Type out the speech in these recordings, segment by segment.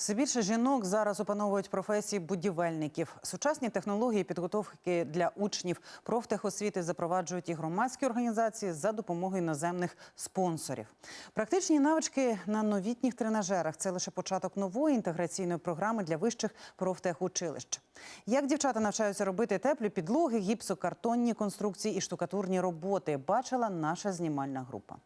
Все більше жінок зараз опановують професії будівельників. Сучасні технології підготовки для учнів профтехосвіти запроваджують і громадські організації за допомогою іноземних спонсорів. Практичні навички на новітніх тренажерах це лише початок нової інтеграційної програми для вищих профтехучилищ. Як дівчата навчаються робити теплі підлоги, гіпсокартонні конструкції і штукатурні роботи, бачила наша знімальна група.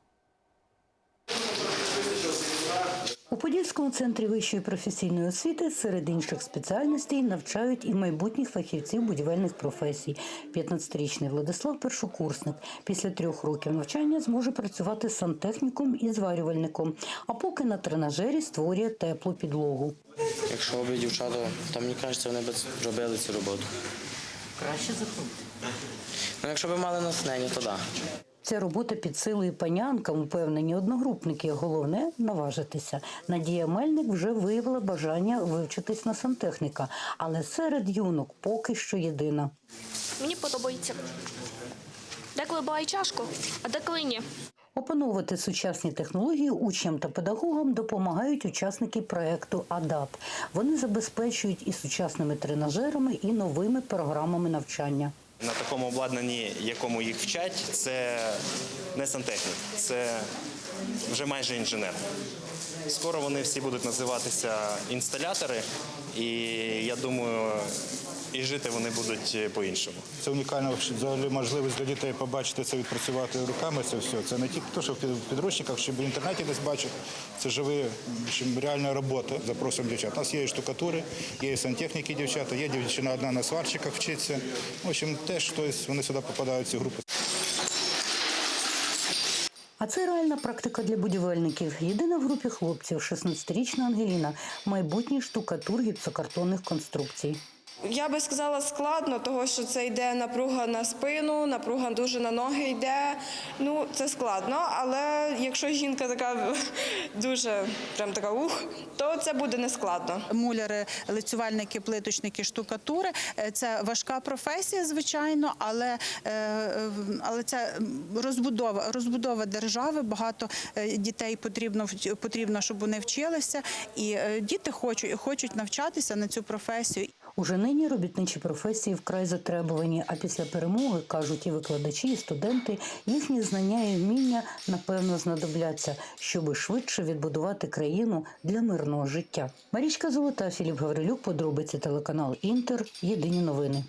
У Подільському центрі вищої професійної освіти серед інших спеціальностей навчають і майбутніх фахівців будівельних професій. 15-річний Владислав першокурсник. Після трьох років навчання зможе працювати сантехніком і зварювальником, а поки на тренажері створює теплу підлогу. Якщо б дівчата, то мені кажеться, вони б робили цю роботу. Краще за. Ну, якщо б мали натхнення, то так. Ця робота під силою панянкам, упевнені одногрупники. Головне наважитися. Надія Мельник вже виявила бажання вивчитись на сантехніка, але серед юнок поки що єдина. Мені подобається. Деколи буває чашку, а деколи ні. Опановувати сучасні технології учням та педагогам допомагають учасники проекту АДАП. Вони забезпечують і сучасними тренажерами, і новими програмами навчання. На такому обладнанні, якому їх вчать, це не сантехнік, це вже майже інженер. Скоро вони всі будуть називатися інсталятори, і я думаю, і жити вони будуть по-іншому. Це унікальна взагалі можливість для дітей побачити це, відпрацювати руками. Це все. Це не тільки те, що в підручниках, чи в інтернеті десь бачать. Це живі, реальна робота. Запросимо дівчат. У нас є і штукатури, є і сантехніки дівчата, є дівчина одна на сварчиках вчиться. В общем, теж хтось вони сюди попадають ці групи. А це реальна практика для будівельників. Єдина в групі хлопців, 16-річна Ангеліна, майбутній штукатур гіпсокартонних конструкцій. Я би сказала складно, того що це йде напруга на спину, напруга дуже на ноги йде. Ну це складно, але якщо жінка така дуже прям така ух, то це буде не складно. муляри, лицювальники, плиточники, штукатури. Е, Це важка професія, звичайно, але, е, е, але це розбудова, розбудова держави. Багато дітей потрібно потрібно, щоб вони вчилися, і діти хочуть, хочуть навчатися на цю професію. Уже нині робітничі професії вкрай затребувані, а після перемоги, кажуть і викладачі, і студенти, їхні знання і вміння напевно знадобляться, щоби швидше відбудувати країну для мирного життя. Марічка Золота, Філіп Гаврилюк, подробиці телеканал Інтер. Єдині новини.